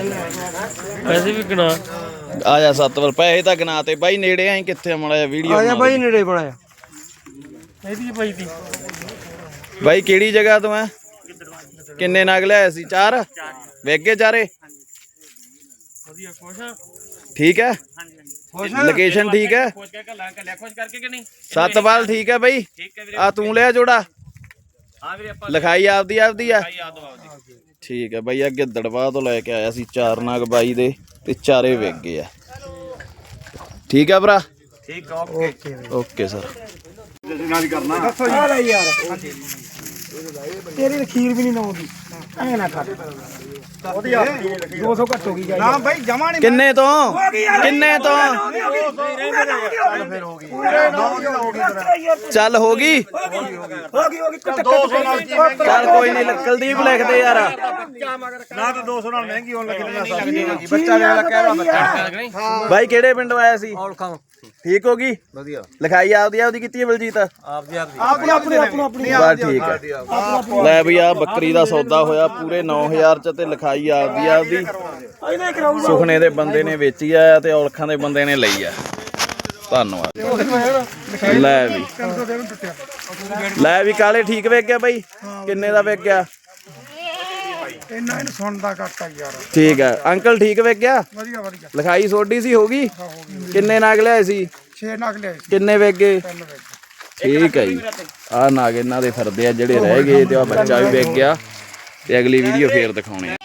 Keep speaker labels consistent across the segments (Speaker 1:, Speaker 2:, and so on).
Speaker 1: ਪੈਸੇ ਵੀ ਗਣਾ।
Speaker 2: ਆ ਜਾ ਸੱਤ ਵਾਰ ਪੈਸੇ ਤਾਂ ਗਨਾ ਤੇ ਬਾਈ ਨੇੜੇ ਆਈ ਕਿੱਥੇ ਮੜਾ ਵੀਡੀਓ
Speaker 3: ਆ ਜਾ ਬਾਈ ਨੇੜੇ ਬਣਾਇਆ
Speaker 1: ਇਹਦੀ ਪਈ ਤੀ
Speaker 2: ਬਾਈ ਕਿਹੜੀ ਜਗ੍ਹਾ ਤੋਂ ਆ? ਕਿੰਨੇ ਨਗ ਲਿਆਏ ਸੀ? ਚਾਰ? ਵੇਗੇ ਚਾਰੇ?
Speaker 1: ਵਧੀਆ ਖੁਸ਼ ਆ?
Speaker 2: ਠੀਕ ਹੈ? ਲੋਕੇਸ਼ਨ ਠੀਕ ਹੈ?
Speaker 1: ਨਹੀਂ?
Speaker 2: ਸੱਤਵਾਲ ਠੀਕ ਹੈ ਬਾਈ?
Speaker 1: ਵੀਰੇ।
Speaker 2: ਆ ਤੂੰ ਲਿਆ ਜੋੜਾ।
Speaker 1: ਹਾਂ ਵੀਰੇ ਆਪਾਂ
Speaker 2: ਲਿਖਾਈ ਆਪਦੀ ਆਪਦੀ ਆ?
Speaker 1: ਆ ਦੋ
Speaker 2: ਠੀਕ ਹੈ ਬਾਈ ਅੱਗੇ ਦੜਵਾ ਤੋਂ ਲੈ ਕੇ ਆਇਆ ਸੀ ਚਾਰ ਨਗ ਬਾਈ ਦੇ ਤੇ ਚਾਰੇ ਵੇਗ ਗਏ ਆ। ਠੀਕ ਹੈ ਭਰਾ?
Speaker 1: ਠੀਕ ਆ ਓਕੇ।
Speaker 2: Okay sir.
Speaker 3: ਆ ਲੈ ਯਾਰ। ਤੇਰੀ ਖੀਰ ਵੀ ਨਹੀਂ ਨਾਉਂਦੀ ਐ ਨਾ ਕਰ। ਉਹਦੀ ਆਪਣੀ 200 ਘੱਟ ਹੋ ਗਈ ਜਾਈ ਨਾ ਬਾਈ ਜਮਾ ਨਹੀਂ
Speaker 2: ਕਿੰਨੇ ਤੋਂ? ਕਿੰਨੇ ਤੋਂ? ਚੱਲ ਹੋ ਗਈ।
Speaker 3: ਹੋ ਗਈ। ਹੋ ਗਈ। ਕੁੱਟ ਕੁੱਟ
Speaker 2: ਚੱਲ ਕੋਈ ਨਹੀਂ ਕੁਲਦੀਪ ਲਿਖਦੇ ਯਾਰ।
Speaker 3: ਨਾ ਤਾਂ 200 ਨਾਲ ਮਹਿੰਗੀ ਹੋਣ ਲੱਗੀ ਬੱਚਾ ਵਾਲਾ ਕਹਿ ਰਿਹਾ ਬੱਚਾ।
Speaker 2: ਬਾਈ ਕਿਹੜੇ ਪਿੰਡੋਂ ਆਇਆ ਸੀ?
Speaker 3: ਔਲਖਾਂ
Speaker 2: ਠੀਕ ਹੋ ਗਈ?
Speaker 3: ਵਧੀਆ।
Speaker 2: ਲਿਖਾਈ ਆਪਦੀ ਆਪਦੀ ਕੀਤੀ ਹੈ ਬਲਜੀਤ?
Speaker 3: ਆਪਦੀ ਆਪਦੀ। ਆਪਣੀ ਆਪਣੀ ਆਪਣੀ ਆਪਣੀ।
Speaker 2: ਬਸ ਠੀਕ ਹੈ ਲੈ ਵੀ ਆ ਬੱਕਰੀ ਦਾ ਸੌਦਾ ਹੋਇਆ ਪੂਰੇ 9000 ਚ ਤੇ ਲਿਖਾਈ ਆਪਦੀ ਆਪਦੀ
Speaker 3: ਇਹਨੇ ਕਰਾਊ
Speaker 2: ਸੁਖਨੇ ਦੇ ਬੰਦੇ ਨੇ ਵੇਚੀ ਆ ਤੇ ਔਲਖਾਂ ਦੇ ਬੰਦੇ ਨੇ ਲਈ ਆ। ਧੰਨਵਾਦ। ਲੈ ਵੀ। ਲੈ ਵੀ ਕਾਲੇ ਠੀਕ ਵੇਚ ਗਿਆ ਬਾਈ? ਕਿੰਨੇ ਦਾ ਵੇਚ ਗਿਆ?
Speaker 3: ਇੰਨਾ ਇਹਨੂੰ ਸੁਣਦਾ ਘੱਟ ਆ ਯਾਰ।
Speaker 2: ਠੀਕ ਹੈ ਅੰਕਲ ਠੀਕ ਵੇਚ ਗਿਆ?
Speaker 3: ਵਧੀਆ ਵਧੀਆ।
Speaker 2: ਲਿਖਾਈ ਸੋਡੀ ਸੀ ਹੋ ਗਈ? ਕਿੰਨੇ ਨਾਗ ਲਿਆਏ ਸੀ?
Speaker 3: 6 ਨਗ ਲਿਆਏ ਸੀ।
Speaker 2: ਕਿੰਨੇ ਵੇਚ ਗਏ? ਠੀਕ ਹੈ ਜੀ। ਆ ਨਾਗ ਇਹਨਾਂ ਦੇ ਫਿਰਦੇ ਆ ਜਿਹੜੇ ਰਹਿ ਗਏ ਤੇ ਆ ਬੱਚਾ ਵੀ ਵੇਚ ਗਿਆ। ਤੇ ਅਗਲੀ ਵੀਡੀਓ ਫੇਰ ਦਿਖਾਉਣੇ ਆ।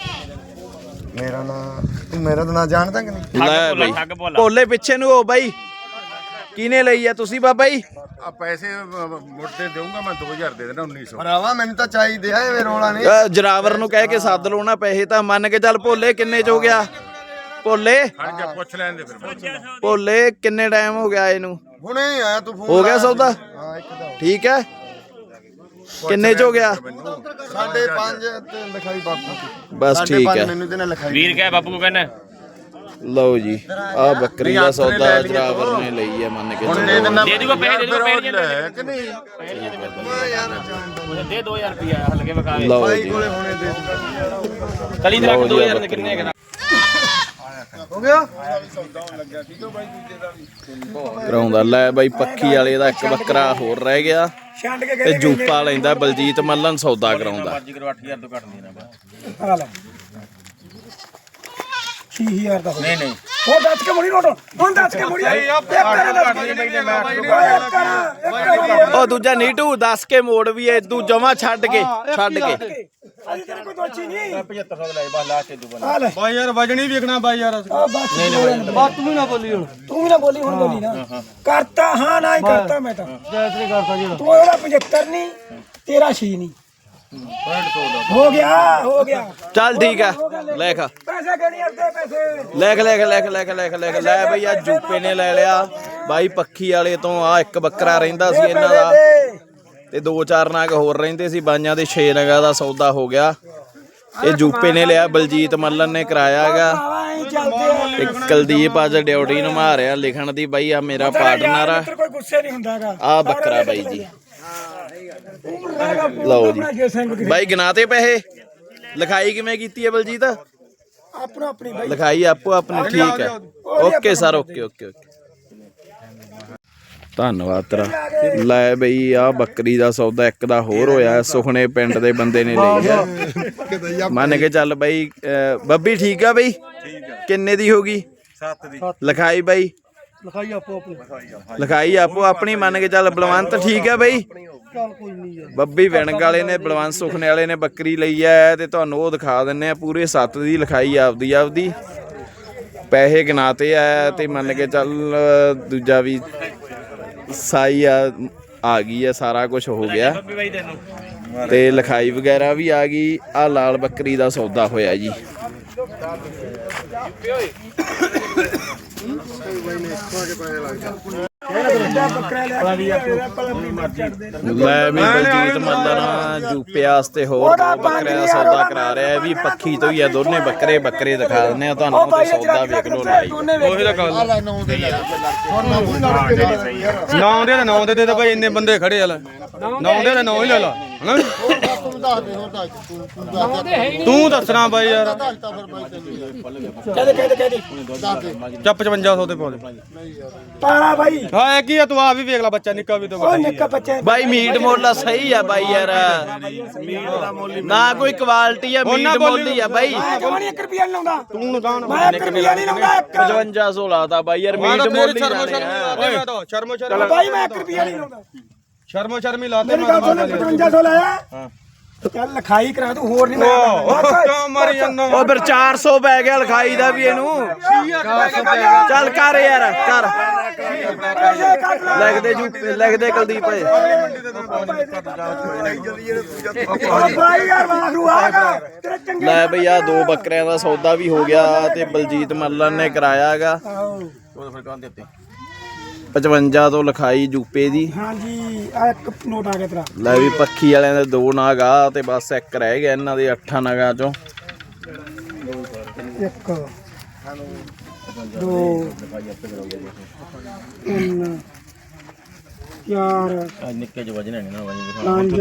Speaker 3: ਮੇਰਾ ਨਾਮ ਤੂੰ ਮੇਰਾ ਤਾਂ ਨਾਂ ਜਾਣਦਾ ਕਿ ਨਹੀਂ?
Speaker 2: ਲੈ ਬਈ। ਭੋਲੇ ਪਿੱਛੇ ਨੂੰ ਹੋ ਬਾਈ। ਕਿਹਨੇ ਲਈ ਆ ਤੁਸੀਂ ਬਾਬਾ ਜੀ?
Speaker 4: ਆ ਪੈਸੇ ਮੁੱਢੇ ਦੇਊਂਗਾ ਮੈਂ 2000 ਦੇ ਦੇਣਾ 1900
Speaker 3: ਭਰਾਵਾ ਮੈਨੂੰ ਤਾਂ ਚਾਹੀਦੇ ਆ ਇਹ ਰੋਲਾ ਨਹੀਂ।
Speaker 2: ਅਹ ਜਰਾਵਰ ਨੂੰ ਕਹਿ ਕੇ ਸੱਦ ਲਓ ਨਾ ਪੈਸੇ ਤਾਂ ਮੰਨ ਕੇ ਚੱਲ ਭੋਲੇ ਕਿੰਨੇ ਚ ਹੋ ਗਿਆ? ਭੋਲੇ?
Speaker 4: ਹਟ ਜਾ ਪੁੱਛ ਲੈਣ ਦੇ ਫਿਰ
Speaker 2: ਭੋਲੇ ਕਿੰਨੇ ਟਾਈਮ ਹੋ ਗਿਆ ਇਹਨੂੰ?
Speaker 3: ਹੁਣੇ ਹੀ ਆਇਆ ਤੂੰ ਫੋਨ
Speaker 2: ਹੋ ਗਿਆ ਸੌਦਾ?
Speaker 3: ਹਾਂ ਇੱਕ ਦਾ
Speaker 2: ਠੀਕ ਹੈ। ਕਿੰਨੇ ਚ ਹੋ ਗਿਆ?
Speaker 3: ਸਾਢੇ 5 ਤੇ ਲਿਖਾਈ ਬਾਪੂ
Speaker 2: ਬਸ ਠੀਕ ਹੈ।
Speaker 3: ਮੈਨੂੰ ਤੇ ਨਾ ਲਿਖਾਈ
Speaker 1: ਵੀਰ ਕਹੇ ਬਾਪੂ ਕੋ ਕਹਿੰਦਾ।
Speaker 2: ਲਓ ਜੀ ਆ ਬੱਕਰੀ ਦਾ ਸੌਦਾ ਜਰਾਵਰ ਨੇ ਲਈ ਹੈ ਮੰਨ ਕੇ ਚੱਲੋ।
Speaker 1: ਦੇ ਦੂਗਾ ਪੈਸੇ ਦੇ ਦੂਗਾ ਪੈਸੇ
Speaker 4: ਲੈ ਕਿ ਨਹੀਂ?
Speaker 1: ਦੇ 2000 ਰੁਪਿਆ ਹਲਕੇ ਵਕਾ
Speaker 2: ਲਓ ਜੀ।
Speaker 3: ਕੋਲੇ ਹੁਣੇ ਦੇ ਦੂੰਗਾ।
Speaker 1: ਕਲੀ ਦੇ ਰੱਖ 2000 ਦੇ ਕਿੰਨੇ ਹੈਗੇ?
Speaker 3: ਹੋ ਗਿਆ
Speaker 2: ਕਰਾਉਂਦਾ ਲੈ ਬਾਈ ਪੱਖੀ ਵਾਲੇ ਦਾ ਇੱਕ ਬੱਕਰਾ ਹੋਰ ਰਹਿ ਗਿਆ
Speaker 3: ਛੰਡ ਕੇ
Speaker 2: ਤੇ ਜੂਪਾ ਲੈਂਦਾ ਬਲਜੀਤ ਮੱਲਨ ਸੌਦਾ ਕਰਾਉਂਦਾ
Speaker 1: ਅੱਜ ਕਰੋ 8000 ਤੋਂ ਘੱਟ ਨਹੀਂ ਨਾ
Speaker 3: ਆ ਲੈ 6000 ਦਾ ਹੋ
Speaker 1: ਨਹੀਂ ਨਹੀਂ
Speaker 3: ਉਹ ਦੱਸ ਕੇ ਮੁੜੀ ਨੋਟ ਹੁਣ ਦੱਸ ਕੇ ਮੁੜੀ ਇੱਕ ਕਰਾ ਦੱਸ ਕੇ ਇੱਕ ਕਰਾ ਇੱਕ
Speaker 2: ਉਹ ਦੂਜਾ ਨੀਟੂ ਦੱਸ ਕੇ ਮੋੜ ਵੀ ਐ ਤੂੰ ਜਮਾ ਛੱਡ ਕੇ। ਛੱਡ ਕੇ।
Speaker 3: ਅਜੀ ਤੇਰੇ ਕੋਈ ਦੋਚੀ ਨਹੀਂ।
Speaker 1: 7500 ਲੈ ਬਸ ਲਾਸਟ ਤੇ ਦੂਗਾ
Speaker 3: ਆ ਲੈ।
Speaker 4: ਬਾਈ ਯਾਰ ਵਜਣੀ ਵੇਖਣਾ ਬਾਈ ਯਾਰ।
Speaker 3: ਆ ਬਸ ਨਹੀਂ ਨਹੀਂ ਬਾਤ ਤੂੰ ਵੀ ਨਾ ਬੋਲੀ ਹੁਣ। ਤੂੰ ਵੀ ਨਾ ਬੋਲੀ ਹੁਣ ਬੋਲੀ ਨਾ। ਕਰਤਾ ਹਾਂ ਨਾ ਹੀ ਕਰਤਾ ਮੈਂ ਤਾਂ। ਜੈਸਰੇ ਕਰਤਾ ਜੀ ਤੂੰ ਉਹਦਾ 75 ਨਹੀਂ ਤੇਰਾ 6 ਨਹੀਂ। ਹੋ ਗਿਆ ਹੋ ਗਿਆ।
Speaker 2: ਚੱਲ ਠੀਕ ਆ। ਲਿਖ
Speaker 3: ਪੈਸੇ ਕਿਹੜੀ ਅੱਧੇ ਪੈਸੇ।
Speaker 2: ਲਿਖ ਲਿਖ ਲਿਖ ਲਿਖ ਲਿਖ ਲਿਖ ਲੈ ਬਈ ਆ ਜੂਪੇ ਨੇ ਲੈ ਲਿਆ। ਬਾਈ ਪੱਖੀ ਵਾਲੇ ਤੋਂ ਆ ਇੱਕ ਬੱਕਰਾ ਰਹਿੰਦਾ ਸੀ ਇਹਨਾਂ ਦਾ। ਤੇ ਦੋ ਚਾਰ ਨਾਗ ਹੋਰ ਰਹਿੰਦੇ ਸੀ ਬਾਈਆਂ ਦੇ 6 ਨਗਾਂ ਦਾ ਸੌਦਾ ਹੋ ਗਿਆ। ਇਹ ਜੂਪੇ ਨੇ ਲਿਆ ਬਲਜੀਤ ਮੱਲਨ ਨੇ ਕਰਾਇਆ ਹੈਗਾ।
Speaker 3: ਆਈ ਚੱਲਦੇ ਆ।
Speaker 2: ਤੇ ਕੁਲਦੀਪ ਅੱਜ ਡਿਊਟੀ ਨੂੰ ਮਾਰਿਆ ਲਿਖਣ ਦੀ ਬਾਈ ਆ ਮੇਰਾ ਪਾਰਟਨਰ ਆ।
Speaker 3: ਤੇਰੇ ਕੋਈ ਗੁੱਸੇ ਨਹੀਂ ਹੁੰਦਾਗਾ
Speaker 2: ਆ ਬੱਕਰਾ ਬਾਈ ਜੀ। ਲਓ ਜੀ। ਬਾਈ ਗਿਣਾ ਤੇ ਪੈਸੇ। ਲਿਖਾਈ ਕਿਵੇਂ ਕੀਤੀ ਹੈ ਬਲਜੀਤ?
Speaker 3: ਆਪਣਾ ਆਪਣੀ ਬਾਈ।
Speaker 2: ਲਿਖਾਈ ਆਪੋ ਆਪਣੀ ਠੀਕ ਹੈ। Okay sir okay okay okay. ਧੰਨਵਾਦ ਤੇਰਾ। ਲੈ ਬਈ ਆ ਬੱਕਰੀ ਦਾ ਸੌਦਾ ਇੱਕ ਦਾ ਹੋਰ ਹੋਇਆ ਸੁਖਣੇ ਪਿੰਡ ਦੇ ਬੰਦੇ ਨੇ ਲਈ ਹੈ ਮੰਨ ਕੇ ਚੱਲ ਬਈ ਬੱਬੀ ਠੀਕ ਆ ਬਈ? ਕਿੰਨੇ ਦੀ ਹੋਗੀ 7 ਦੀ। ਲਿਖਾਈ ਬਈ।
Speaker 3: ਲਿਖਾਈ ਆਪੋ ਆਪਣੀ।
Speaker 2: ਲਿਖਾਈ ਆਪੋ ਆਪਣੀ ਮੰਨ ਕੇ ਚੱਲ ਬਲਵੰਤ ਠੀਕ ਆ ਬਈ?
Speaker 3: ਚੱਲ ਕੋਈ ਨਹੀਂ ਯਾਰ।
Speaker 2: ਬੱਬੀ ਵਿਣਗ ਵਾਲੇ ਨੇ ਬਲਵੰਤ ਸੁਖਨੇ ਵਾਲੇ ਨੇ ਬੱਕਰੀ ਲਈ ਐ ਤੇ ਤੁਹਾਨੂੰ ਉਹ ਦਿਖਾ ਦਿੰਨੇ ਆ ਪੂਰੇ 7 ਦੀ ਲਿਖਾਈ ਆਪਦੀ ਆਪਦੀ। ਪੈਸੇ ਗਿਨਾਤੇ ਆ ਤੇ ਮੰਨ ਕੇ ਚੱਲ ਦੂਜਾ ਵੀ ਸਾਈ ਆ ਆ ਗਈ ਆ ਸਾਰਾ ਕੁਝ ਹੋ ਗਿਆ। ਤੇ ਲਿਖਾਈ ਵਗੈਰਾ ਵੀ ਆ ਗਈ। ਆ ਲਾਲ ਬੱਕਰੀ ਦਾ ਸੌਦਾ ਹੋਇਆ ਜੀ।
Speaker 3: ਲੈ
Speaker 2: ਵੀ ਬਲਜੀਤ ਮੱਲਣਾ ਜੂਪੇ ਵਾਸਤੇ ਹੋਰ ਦੋ ਬੱਕਰੇ ਦਾ ਸੌਦਾ ਕਰਾ ਰਿਹਾ ਇਹ ਵੀ ਪੱਖੀ ਤੋਂ ਹੀ ਆ ਦੋਨੇ ਬੱਕਰੇ ਬੱਕਰੇ ਦਿਖਾ ਦਿੰਨੇ ਆ ਤੁਹਾਨੂੰ ਤੇ ਸੌਦਾ ਵੇਖ ਲਓ ਲਾਈਵ
Speaker 4: ਉਹੀ ਤਾਂ ਗੱਲ ਨੌ ਦੇ ਨੌ ਦੇ ਤਾਂ ਬਾਈ ਇੰਨੇ ਬੰਦੇ ਖੜੇ ਆ ਲੈ।
Speaker 5: ਨੌਂਦੇ ਦਾ ਨੌਂ ਹੀ ਲੈ ਲਾ। ਹਨਾ? ਤੂੰ ਦੱਸਣਾ ਬਾਈ ਯਾਰ।
Speaker 3: ਕਹਦੇ ਕਹਦੇ ਕਹਦੇ
Speaker 5: ਚੱਪ 5500 ਤੇ ਪਾ ਦੇ।
Speaker 3: ਪਾਲਾ ਬਾਈ।
Speaker 5: ਹਾਂ ਇਹ ਕੀ ਆ? ਤੂੰ ਆ ਵੀ ਵੇਖ ਲੈ ਬੱਚਾ ਨਿੱਕਾ ਵੀ ਤੇ
Speaker 3: ਉਹ
Speaker 5: ਵੱਡਾ ਹੀ
Speaker 3: ਨਿੱਕਾ ਬੱਚਾ
Speaker 2: ਬਾਈ ਮੀਟ ਮੁੱਲ ਸਹੀ ਆ ਬਾਈ ਯਾਰ। ਨਾ ਕੋਈ ਕੁਆਲਿਟੀ ਆ ਮੀਟ ਮੁੱਲ ਆ ਬਾਈ।
Speaker 3: ਮੈਂ ਜਵਾਨੀ 1 ਰੁਪਿਆ ਨਹੀਂ ਲਾਉਂਦਾ?
Speaker 5: ਤੂੰ ਜਾਣ
Speaker 3: ਮੈਂ 1 ਰੁਪਿਆ ਨਹੀਂ ਲਾਉਂਦਾ ਇੱਕ।
Speaker 2: 5500 ਲਾਤਾ ਬਾਈ ਯਾਰ ਮੀਟ
Speaker 5: ਤਾਂ ਫੇਰ
Speaker 2: ਮੁੱਲ ਆ।
Speaker 5: ਲਾ ਦੇ ਮੈਂ ਤਾਂ ਸ਼ਰਮੋ ਸ਼ਰਮੀ
Speaker 3: ਬਾਈ ਮੈਂ 1 ਰੁਪਿਆ ਨਹੀਂ ਲਾਉਂਦਾ।
Speaker 5: ਸ਼ਰਮੋ ਸ਼ਰਮੀ ਲਾ ਦੇ
Speaker 3: ਮੇਰੀ ਗੱਲ ਸੁਣ 5500 ਲਾਇਆ? ਚੱਲ ਲਿਖਾਈ ਕਰਾ ਤੂੰ ਹੋਰ ਨਹੀਂ ਮੈਂ
Speaker 5: ਕਿਉਂ ਮਾਰੀ ਜਾਂਦਾ
Speaker 2: ਉਹ ਫਿਰ 400 ਪੈ ਗਿਆ ਲਿਖਾਈ ਦਾ ਵੀ ਇਹਨੂੰ। ਚੱਲ ਕਰ। ਯਾਰ ਕਰ।
Speaker 3: ਪੈਸੇ ਕੱਟ ਲੈ
Speaker 2: ਲਿਖ ਦੇ ਜੂ ਲਿਖ ਦੇ ਕੁਲਦੀਪ ਏ ਲੈ ਬਈ ਆ ਦੋ ਬੱਕਰਿਆਂ ਦਾ ਸੌਦਾ ਵੀ ਹੋ ਗਿਆ ਤੇ ਬਲਜੀਤ ਮੱਲਨ ਨੇ ਕਰਾਇਆ ਹੈਗਾ
Speaker 3: ਆਹੋ।
Speaker 1: ਉਹ ਫਿਰ ਕਾਂ ਦਿੱਤੇ
Speaker 2: 55 ਤੋਂ ਲਿਖਾਈ ਜੂਪੇ ਦੀ।
Speaker 3: ਹਾਂਜੀ ਆ ਇੱਕ ਨੋਟ ਆ ਗਿਆ ਤੇਰਾ।
Speaker 2: ਲੈ ਵੀ ਪੱਖੀ ਵਾਲਿਆਂ ਦੇ ਦੋ ਨਾਗ ਆ ਤੇ ਬਸ ਇੱਕ ਰਹਿ ਗਿਆ ਇਹਨਾਂ ਦੇ ਅੱਠਾਂ ਨਾਗਾਂ ਚੋਂ।
Speaker 3: ਇੱਕ ਦੋ ਤਿੰਨ ਚਾਰ
Speaker 1: ਨਿੱਕੇ ਜਿਹੇ ਵਜਣੇ ਨੇ ਨਾ ਵਜਣੇ
Speaker 3: ਪੰਜ